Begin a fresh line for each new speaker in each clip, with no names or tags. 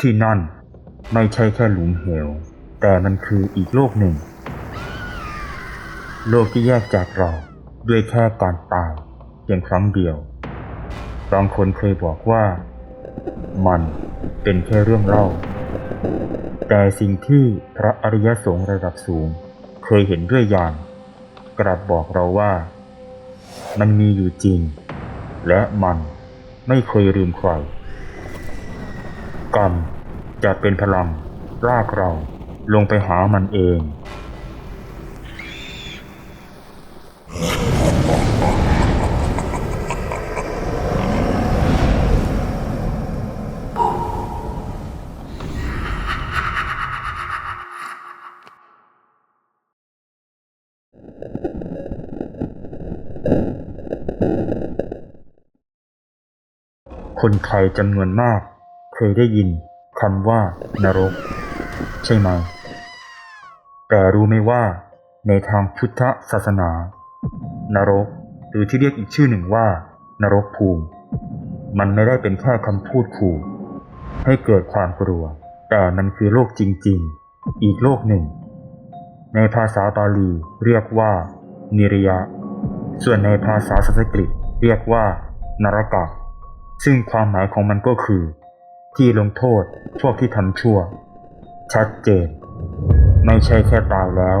ที่นั่นไม่ใช่แค่หลุมเหว แต่มันคืออีกโลกหนึ่ง โลกที่แยกจากเราด้วยแค่การตายเพียงครั้งเดียว บางคนเคยบอกว่า มันเป็นแค่เรื่องเล่า แต่สิ่งที่พระอริยสงฆ์ระดับสูง เคยเห็นด้วยญาณกลับบอกเราว่า มันมีอยู่จริง และมันไม่เคยลืมใคร กรรมจะเป็นพลังลากเราลงไปหามันเองคนไทยจำนวนมาก ยได้ยินคำว่านรก ใช่ไหม แต่รู้ไหมว่า ในทางพุทธศาสนา นรกหรือที่เรียกอีกชื่อหนึ่งว่า นรกภูมิ มันไม่ได้เป็นแค่คำพูดขู่ให้เกิดความกลัว แต่มันคือโลกจริง ๆ อีกโลกหนึ่ง ในภาษาบาลีเรียกว่า นิรยะ ส่วนในภาษาสันสกฤตเรียกว่านรกะซึ่งความหมายของมันก็คือ ที่ลงโทษพวกที่ทำชั่ว ชัดเจน ไม่ใช่แค่ตายแล้ว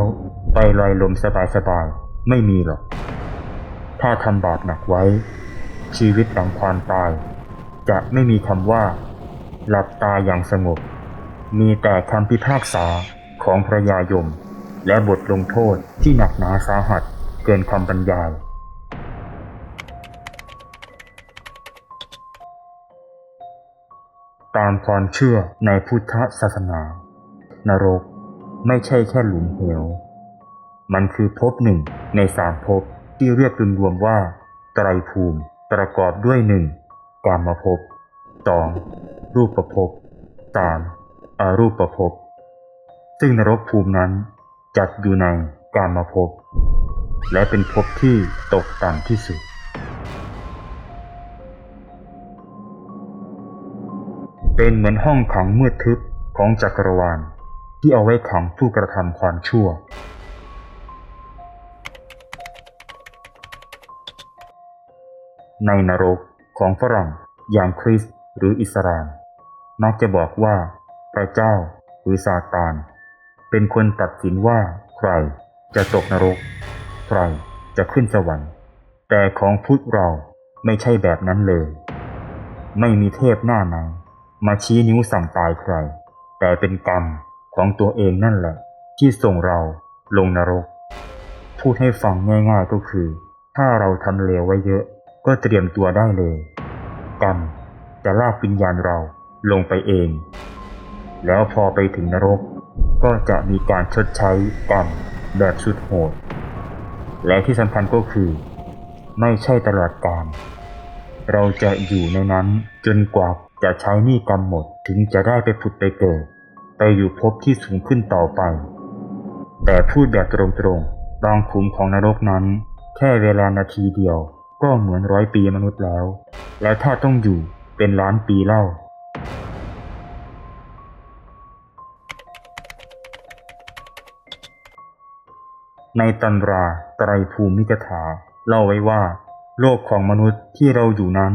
ไปลอยลมสบายๆไม่มีหรอก ถ้าทำบาปหนักไว้ ชีวิตหลังความตาย จะไม่มีคำว่า หลับตาอย่างสงบ มีแต่คำพิพากษาของพระยายม และบทลงโทษที่หนักหนาสาหัสเกินความบรรยายามความเชื่อในพุทธศาสนา นรกไม่ใช่แค่หลุมเหว มันคือภพหนึ่งในสามภพที่เรียกรวมๆว่าไตรภูมิประกอบด้วยหนึ่งกามภพสองรูปภพสามอารูปภพซึ่งนรกภูมินั้นจัดอยู่ในกามภพและเป็นภพที่ตกต่ำที่สุด เป็นเหมือนห้องขังมืดทึบของจักรวาล ที่เอาไว้ขังผู้กระทำความชั่ว ในนรกของฝรั่งอย่างคริสหรืออิสลามมักจะบอกว่าพระเจ้าหรือซาตาน เป็นคนตัดสินว่าใครจะตกนรก ใครจะขึ้นสวรรค์ แต่ของพุทธเราไม่ใช่แบบนั้นเลย ไม่มีเทพหน้าไหน มาชี้นิ้วสั่งตายใคร แต่เป็นกรรมของตัวเองนั่นแหละ ที่ส่งเราลงนรก พูดให้ฟังง่ายๆก็คือ ถ้าเราทำเลวไว้เยอะ ก็เตรียมตัวได้เลย กรรมจะลากวิญญาณเราลงไปเอง แล้วพอไปถึงนรก ก็จะมีการชดใช้กรรมแบบสุดโหด และที่สำคัญก็คือ ไม่ใช่ตลอดกาลเราจะอยู่ในนั้นจนกว่า จะใช้หนี้กรรมหมดถึงจะได้ไปผุดไปเกิดไปอยู่ภพที่สูงขึ้นต่อไป แต่พูดแบบตรงๆบางขุมของนรกนั้น แค่เวลานาทีเดียว ก็เหมือนร้อยปีมนุษย์แล้ว แล้วถ้าต้องอยู่เป็นล้านปีเล่าในตำราไตรภูมิกถา เล่าไว้ว่า โลกของมนุษย์ที่เราอยู่นั้น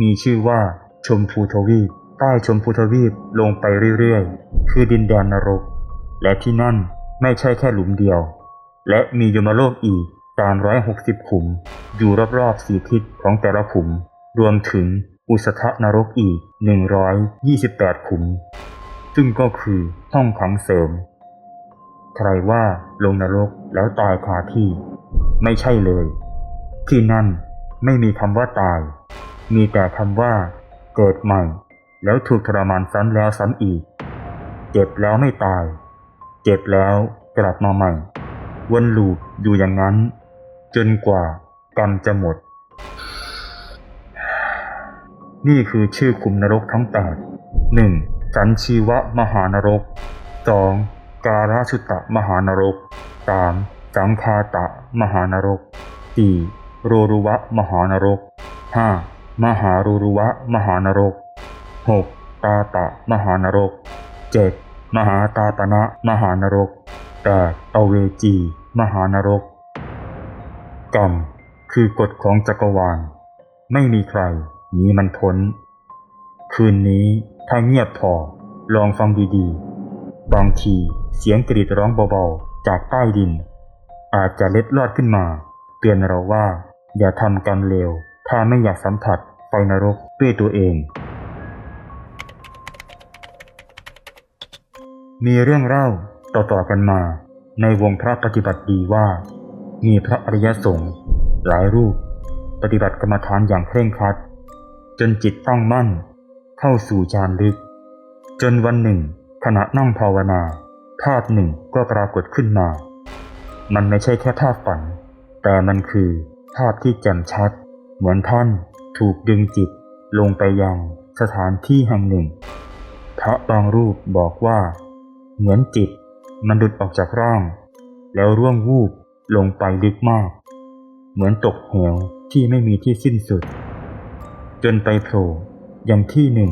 มีชื่อว่า ชมพูทวีป ใต้ชมพูทวีปลงไปเรื่อยๆ คือดินแดนนรก และที่นั่นไม่ใช่แค่หลุมเดียว และมียมโลกอีก360ขุม อยู่รอบๆสีทิศของแต่ละขุม รวมถึงอุสธนรกอีก 128 ขุม ซึ่งก็คือห้องขังเสริม ใครว่าลงนรกแล้วตายคาที่ ไม่ใช่เลย ที่นั่นไม่มีคำว่าตาย มีแต่คำว่า เกิดใหม่ แล้วถูกทรมานซ้ำแล้วซ้ำอีก เจ็บแล้วไม่ตาย เจ็บแล้วกลับมาใหม่ วนลูปอยู่อย่างนั้น จนกว่ากรรมจะหมด นี่คือชื่อคุมนรกทั้งแปดหนึ่งสันชีวะมหานรกสองการาชุตะมหานรกสามสังคาตะมหานรกสี่โรรุวะมหานรกห้า มหารูรุวะ มหานรกหกตาปะมหานรก 7. มหาตาปณะมหานรก 8. อเวจี มหานรก กรรม คือกฎของจักรวาล ไม่มีใครหนีมันพ้น คืนนี้ถ้าเงียบพอ ลองฟังดีๆ บางทีเสียงกรีดร้องเบาๆ จากใต้ดิน อาจจะเล็ดลอดขึ้นมา เตือนเราว่า อย่าทำกรรมเลว ถ้าไม่อยากสัมผัสไฟนรกด้วยตัวเอง มีเรื่องเล่าต่อๆกันมา ในวงพระปฏิบัติดีว่า มีพระอริยสงฆ์หลายรูป ปฏิบัติกรรมฐานอย่างเคร่งครัด จนจิตตั้งมั่น เข้าสู่ฌานลึก จนวันหนึ่ง ขณะนั่งภาวนาภาพหนึ่งก็ปรากฏขึ้นมา มันไม่ใช่แค่ภาพฝัน แต่มันคือภาพที่แจ่มชัด เหมือนท่านถูกดึงจิตลงไปยังสถานที่แห่งหนึ่ง พระบางรูปบอกว่า เหมือนจิตมันดุดออกจากร่าง แล้วร่วงวูบลงไปลึกมาก เหมือนตกเหวที่ไม่มีที่สิ้นสุด จนไปโผล่ยังที่หนึ่ง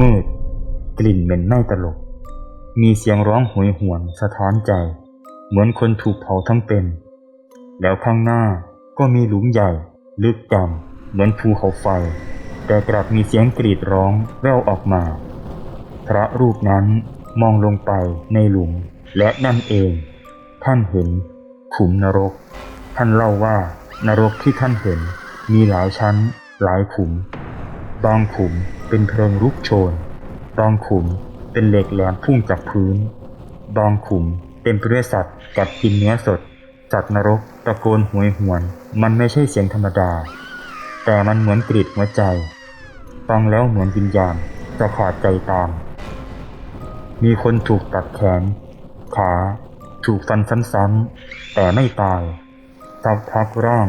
มืด กลิ่นเหม็นเน่าตลบมีเสียงร้องโหยหวนสะท้อนใจ เหมือนคนถูกเผาทั้งเป็น แล้วข้างหน้าก็มีหลุมใหญ่ ลึกดำเหมือนภูเขาไฟ แต่กลับมีเสียงกรีดร้องแว่วออกมา พระรูปนั้นมองลงไปในหลุม และนั่นเอง ท่านเห็นขุมนรก ท่านเล่าว่านรกที่ท่านเห็นมีหลายชั้น หลายขุม บางขุมเป็นเพลิงลุกโชน บางขุมเป็นเหล็กแหลมพุ่งจากพื้น บางขุมเต็มไปด้วยสัตว์กัดกินเนื้อสด สัตว์นรกตะโกนหวยหวน มันไม่ใช่เสียงธรรมดา แต่มันเหมือนกรีดหัวใจ ฟังแล้วเหมือนวิญญาณจะขาดใจตาม มีคนถูกตัดแขน ขาถูกฟันซ้ำๆแต่ไม่ตายสักพักร่าง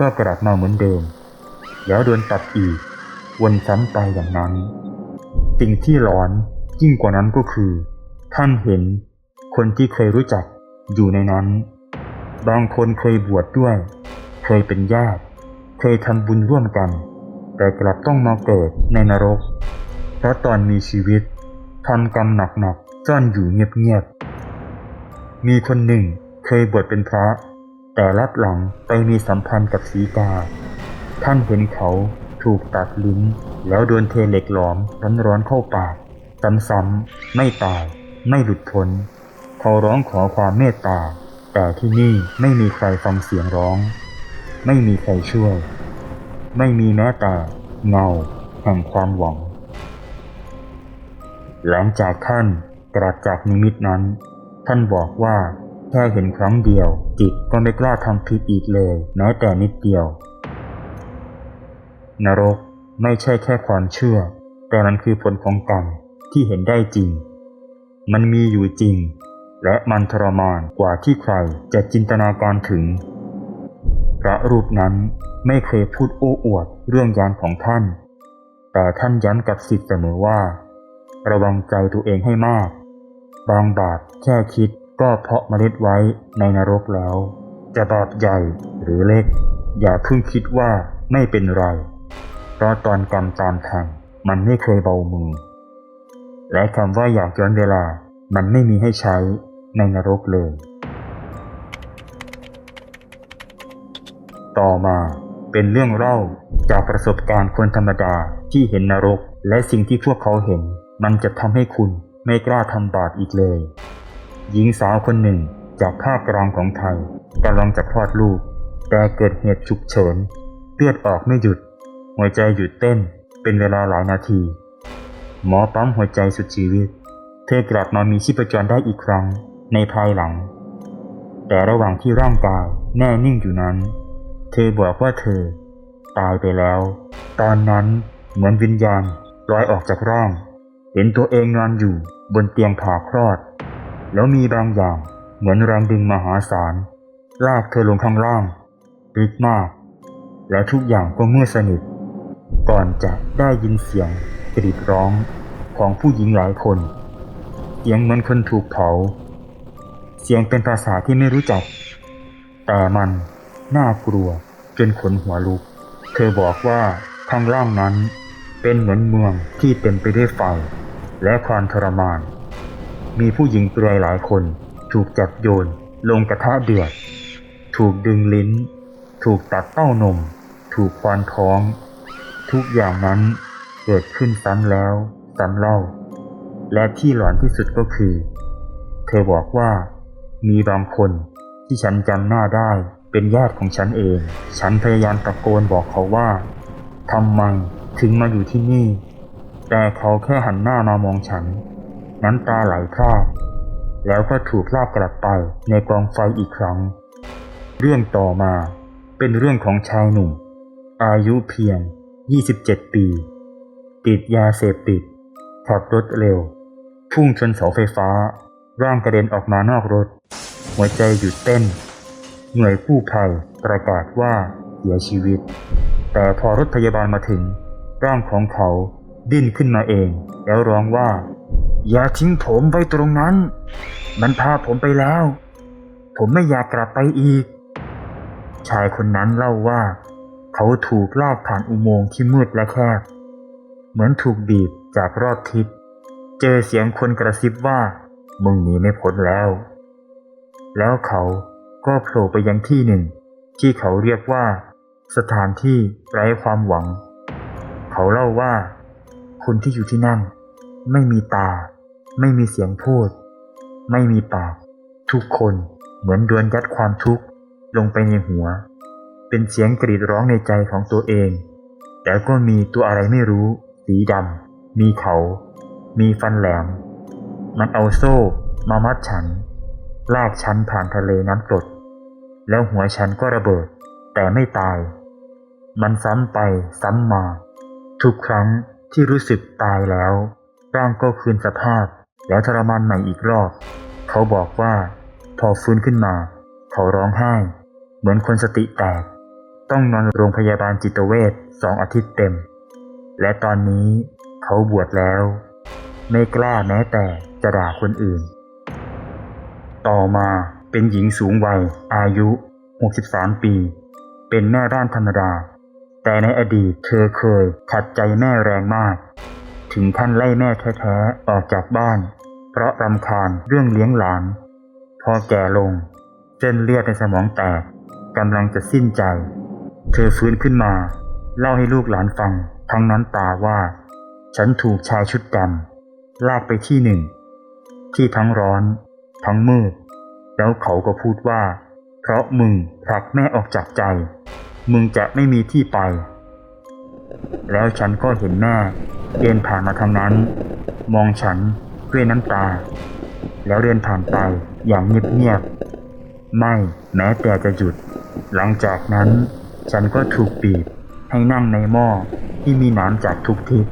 ก็กลับมาเหมือนเดิม แล้วโดนตัดอีก วนซ้ำไปอย่างนั้น สิ่งที่หลอนยิ่งกว่านั้นก็คือ ท่านเห็นคนที่เคยรู้จักอยู่ในนั้น บางคนเคยบวชดด้วย เคยเป็นญาติ เคยทำบุญร่วมกัน แต่กลับต้องมาเกิดในนรก เพราะตอนมีชีวิตทำกรรมหนักๆซ่อนอยู่เงียบๆ มีคนหนึ่งเคยบวชเป็นพระ แต่รับหลังไปมีสัมพันธ์กับสีกา ท่านเห็นเขาถูกตัดลิ้น แล้วโดนเทเหล็กหลอมร้อนๆเข้าปากซ้ำๆไม่ตาย ไม่หลุดพ้นเขาร้องขอความเมตตา แต่ที่นี่ไม่มีใครฟังเสียงร้อง ไม่มีใครช่วย ไม่มีแม้แต่เงาแห่งความหวัง หลังจากท่านกลับจากนิมิตนั้น ท่านบอกว่าแค่เห็นครั้งเดียว จิตก็ไม่กล้าทำผิดอีกเลยแม้แต่นิดเดียว นรกไม่ใช่แค่ความเชื่อ แต่มันคือผลของกรรมที่เห็นได้จริง มันมีอยู่จริง และมันทรมานกว่าที่ใครจะจินตนาการถึง พระรูปนั้นไม่เคยพูดโอ้อวดเรื่องยานของท่าน แต่ท่านย้ำกับสิทธิ์เสมอว่า ระวังใจตัวเองให้มาก บางบาปแค่คิดก็เพาะเมล็ดไว้ในนรกแล้ว จะบาปใหญ่หรือเล็ก อย่าเพิ่งคิดว่าไม่เป็นไร เพราะตอนกรรมตามทันมันไม่เคยเบามือ และคำว่าอยากย้อนเวลามันไม่มีให้ใช้ ในนรกเลย ต่อมาเป็นเรื่องเล่าจากประสบการณ์คนธรรมดาที่เห็นนรก และสิ่งที่พวกเขาเห็น มันจะทำให้คุณไม่กล้าทำบาปอีกเลย หญิงสาวคนหนึ่งจากภาคกลางของไทยกำลังจะคลอดลูก แต่เกิดเหตุฉุกเฉินเลือดออกไม่หยุด หัวใจหยุดเต้นเป็นเวลาหลายนาที หมอปั๊มหัวใจสุดชีวิต เธอกลับมามีชีพจรได้อีกครั้ง ในภายหลัง แต่ระหว่างที่ร่างกายแน่นิ่งอยู่นั้น เธอบอกว่าเธอ ตายไปแล้ว ตอนนั้นเหมือนวิญญาณลอยออกจากร่าง เห็นตัวเองนอนอยู่บนเตียงผ่าคลอด แล้วมีบางอย่างเหมือนแรงดึงมหาศาลลากเธอลงข้างล่างลึกมาก และทุกอย่างก็มืดสนิท ก่อนจะได้ยินเสียงกรีดร้องของผู้หญิงหลายคนเสียงเหมือนคนถูกเผา เสียงเป็นภาษาที่ไม่รู้จัก แต่มันน่ากลัวจนขนหัวลุก เธอบอกว่าข้างล่างนั้นเป็นเหมือนเมืองที่เต็มไปด้วยไฟและความทรมาน มีผู้หญิงเปลือยหลายคน ถูกจับโยนลงกระทะเดือด ถูกดึงลิ้น ถูกตัดเต้านม ถูกควานท้อง ทุกอย่างนั้นเกิดขึ้นซ้ำแล้วซ้ำเล่า และที่หลอนที่สุดก็คือ เธอบอกว่า มีบางคนที่ฉันจำหน้าได้เป็นญาติของฉันเอง ฉันพยายามตะโกนบอกเขาว่าทำไมถึงมาอยู่ที่นี่ แต่เขาแค่หันหน้ามามองฉัน น้ำตาไหลพรากแล้วก็ถูกลากกลับไปในกองไฟอีกครั้ง เรื่องต่อมาเป็นเรื่องของชายหนุ่ม อายุเพียง 27 ปี ติดยาเสพติดขับรถเร็ว พุ่งชนเสาไฟฟ้า ร่างกระเด็นออกมานอกรถ หัวใจหยุดเต้น หน่วยกู้ภัยประกาศว่าเสียชีวิต แต่พอรถพยาบาลมาถึง ร่างของเขาดิ้นขึ้นมาเอง แล้วร้องว่า อย่าทิ้งผมไว้ตรงนั้น มันพาผมไปแล้ว ผมไม่อยากกลับไปอีก ชายคนนั้นเล่าว่า เขาถูกลากผ่านอุโมงค์ที่มืดและแคบ เหมือนถูกบีบจากรอบทิศ เจอเสียงคนกระซิบว่า มึงหนีไม่พ้นแล้ว แล้วเขาก็โผล่ไปยังที่หนึ่ง ที่เขาเรียกว่า สถานที่ไร้ความหวัง เขาเล่าว่า คนที่อยู่ที่นั่น ไม่มีตา ไม่มีเสียงพูด ไม่มีปาก ทุกคนเหมือนโดนยัดความทุกข์ลงไปในหัว เป็นเสียงกรีดร้องในใจของตัวเองแล้วก็มีตัวอะไรไม่รู้ สีดำมีเขา มีฟันแหลม มันเอาโซ่มามัดฉัน ลากฉันผ่านทะเลน้ำกรด แล้วหัวฉันก็ระเบิด แต่ไม่ตาย มันซ้ำไปซ้ำมา ทุกครั้งที่รู้สึกตายแล้ว ร่างก็คืนสภาพ แล้วทรมานใหม่อีกรอบ เขาบอกว่า พอฟื้นขึ้นมา เขาร้องไห้ เหมือนคนสติแตก ต้องนอนโรงพยาบาลจิตเวชสองอาทิตย์เต็ม และตอนนี้เขาบวชแล้ว ไม่กล้าแม้แต่จะด่าคนอื่น ต่อมาเป็นหญิงสูงวัย อายุ 63 ปี เป็นแม่บ้านธรรมดา แต่ในอดีตเธอเคยขัดใจแม่แรงมาก ถึงขั้นไล่แม่แท้ๆออกจากบ้าน เพราะรำคาญเรื่องเลี้ยงหลาน พอแก่ลง เส้นเลือดในสมองแตกกำลังจะสิ้นใจ เธอฟื้นขึ้นมา เล่าให้ลูกหลานฟัง ทั้งน้ำตาว่า ฉันถูกชายชุดดำลากไปที่หนึ่ง ที่ทั้งร้อน ทั้งมืด แล้วเขาก็พูดว่า เพราะมึงผลักแม่ออกจากใจ มึงจะไม่มีที่ไป แล้วฉันก็เห็นแม่เดินผ่านมาทางนั้น มองฉันด้วยน้ำตา แล้วเดินผ่านไปอย่างเงียบๆไม่แม้แต่จะหยุด หลังจากนั้น ฉันก็ถูกบีบให้นั่งในหม้อที่มีน้ำจากทุกทิศ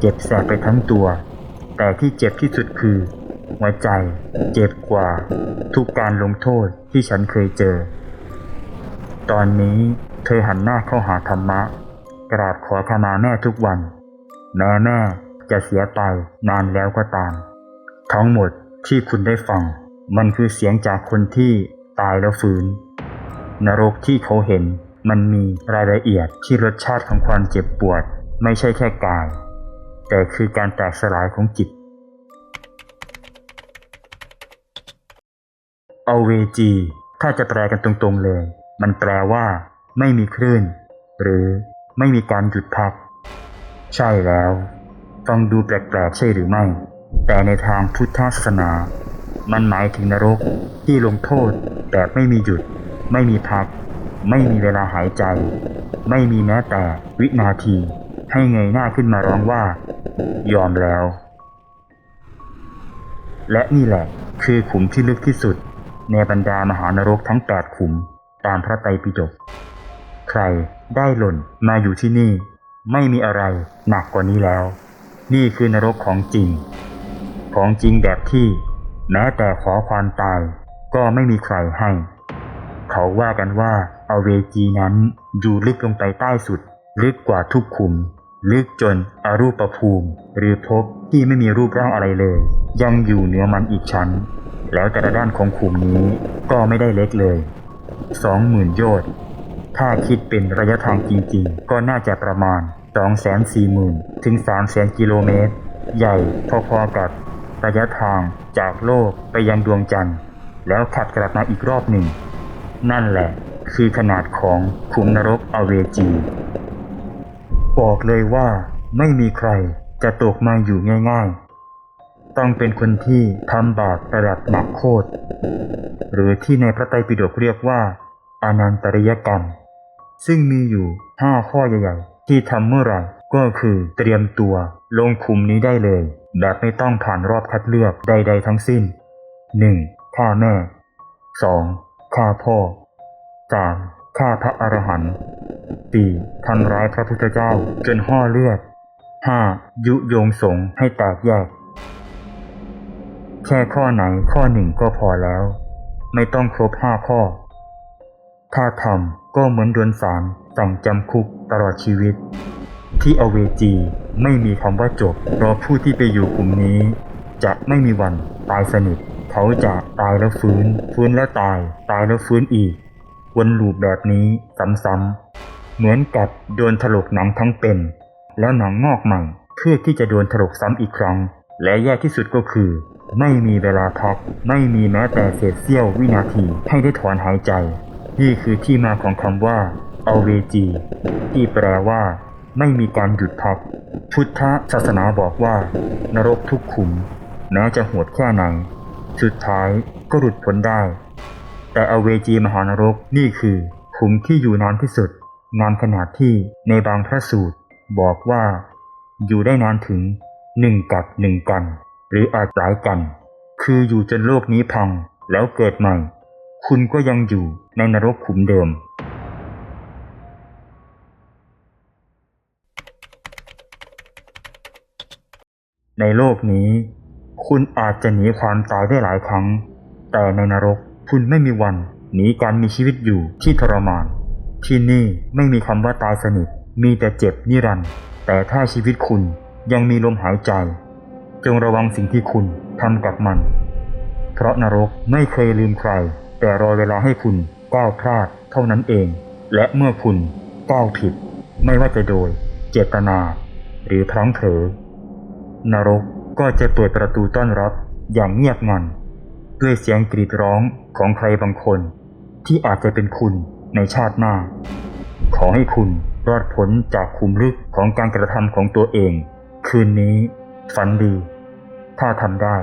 เจ็บแสบไปทั้งตัว แต่ที่เจ็บที่สุดคือ หัวใจ เจ็บกว่า ทุกการลงโทษที่ฉันเคยเจอ ตอนนี้เธอหันหน้าเข้าหาธรรมะ กราบขอขมาแม่ทุกวันแม้แม่จะเสียไปนานแล้วก็ตาม ทั้งหมดที่คุณได้ฟัง มันคือเสียงจากคนที่ตายแล้วฟื้น นรกที่เขาเห็นมันมีรายละเอียดที่รสชาติของความเจ็บปวด ไม่ใช่แค่กาย แต่คือการแตกสลายของจิต เอาเวจี ถ้าจะแปลกันตรงๆเลย มันแปลว่า ไม่มีคลื่น หรือไม่มีการหยุดพัก ใช่แล้วฟังดูแปลกๆใช่หรือไม่ แต่ในทางพุทธศาสนา มันหมายถึงนรกที่ลงโทษแบบไม่มีหยุด ไม่มีพัก ไม่มีเวลาหายใจ ไม่มีแม้แต่วินาที ให้เงยหน้าขึ้นมาร้องว่า ยอมแล้ว และนี่แหละคือขุมที่ลึกที่สุด ในบรรดามหานรกทั้งแปดขุมตามพระไตรปิฎกใครได้หล่นมาอยู่ที่นี่ ไม่มีอะไรหนักกว่านี้แล้ว นี่คือนรกของจริง ของจริงแบบที่ แม้แต่ขอความตาย ก็ไม่มีใครให้ เขาว่ากันว่าเอาเวจีนั้นอยู่ลึกลงไปใต้สุด ลึกกว่าทุกขุม ลึกจนอรูปภูมิ หรือภพที่ไม่มีรูปร่างอะไรเลย ยังอยู่เหนือมันอีกชั้น แล้วแต่ละด้านของขุมนี้ก็ไม่ได้เล็กเลยสองหมื่นโยชน์ถ้าคิดเป็นระยะทางจริงๆ ก็น่าจะประมาณ 240,000 ถึง 300,000กิโลเมตร ใหญ่พอๆกับระยะทางจากโลกไปยังดวงจันทร์ แล้วขับกลับมาอีกรอบหนึ่ง นั่นแหละคือขนาดของขุมนรกอเวจี บอกเลยว่าไม่มีใครจะตกมาอยู่ง่ายๆ ต้องเป็นคนที่ทำบาประดับหนักโคตรหรือที่ในพระไตรปิฎกเรียกว่าอนันตริยกรรม ซึ่งมีอยู่ห้าข้อใหญ่ๆ ที่ทำเมื่อไหร่ก็คือเตรียมตัวลงคุมนี้ได้เลย แบบไม่ต้องผ่านรอบคัดเลือกใด ๆ ทั้งสิ้น 1. ฆ่าแม่ 2. ฆ่าพ่อ 3. ฆ่าพระอรหันต์ 4. ทำร้ายพระพุทธเจ้าจนห่อเลือด 5. ยุโยงสงให้แตกแยก แค่ข้อไหนข้อหนึ่งก็พอแล้ว ไม่ต้องครบห้าข้อ ถ้าทำก็เหมือนโดนสารสั่งจำคุกตลอดชีวิต ที่อเวจีไม่มีคำว่าจบเพราะผู้ที่ไปอยู่กลุ่มนี้ จะไม่มีวันตายสนิท เขาจะตายแล้วฟื้น ฟื้นแล้วตาย ตายแล้วฟื้นอีก วนลูปแบบนี้ซ้ำๆเหมือนกับโดนถลกหนังทั้งเป็น แล้วหนังงอกใหม่เพื่อที่จะโดนถลกซ้ำอีกครั้ง และแย่ที่สุดก็คือ ไม่มีเวลาพัก ไม่มีแม้แต่เศษเสี้ยววินาทีให้ได้ถอนหายใจ นี่คือที่มาของคำว่าอเวจีที่แปลว่า ไม่มีการหยุดพัก พุทธศาสนาบอกว่า นรกทุกขุม แม้จะโหดแค่ไหนสุดท้ายก็หลุดพ้นได้ แต่อเวจีมหานรกนี่คือขุมที่อยู่นานที่สุด นานขนาดที่ในบางพระสูตร บอกว่า อยู่ได้นานถึงหนึ่งกับหนึ่งกัน หรืออาจหลายกัน คืออยู่จนโลกนี้พังแล้วเกิดใหม่ คุณก็ยังอยู่ในนรกขุมเดิม ในโลกนี้ คุณอาจจะหนีความตายได้หลายครั้ง แต่ในนรกคุณไม่มีวันหนีการมีชีวิตอยู่ที่ทรมาน ที่นี่ไม่มีคำว่าตายสนิท มีแต่เจ็บนิรันดร์แต่ถ้าชีวิตคุณยังมีลมหายใจ จงระวังสิ่งที่คุณทำกับมัน เพราะนรกไม่เคยลืมใคร แต่รอเวลาให้คุณก้าวพลาดเท่านั้นเอง และเมื่อคุณก้าวผิด ไม่ว่าจะโดย เจตนา หรือพลั้งเผลอนรกก็จะเปิดประตูต้อนรับอย่างเงียบงันด้วยเสียงกรีดร้องของใครบางคน ที่อาจจะเป็นคุณในชาติหน้า ขอให้คุณรอดพ้นจากคุมลึกของการกระทำของตัวเอง คืนนี้ ฝันดี ถ้าทำได้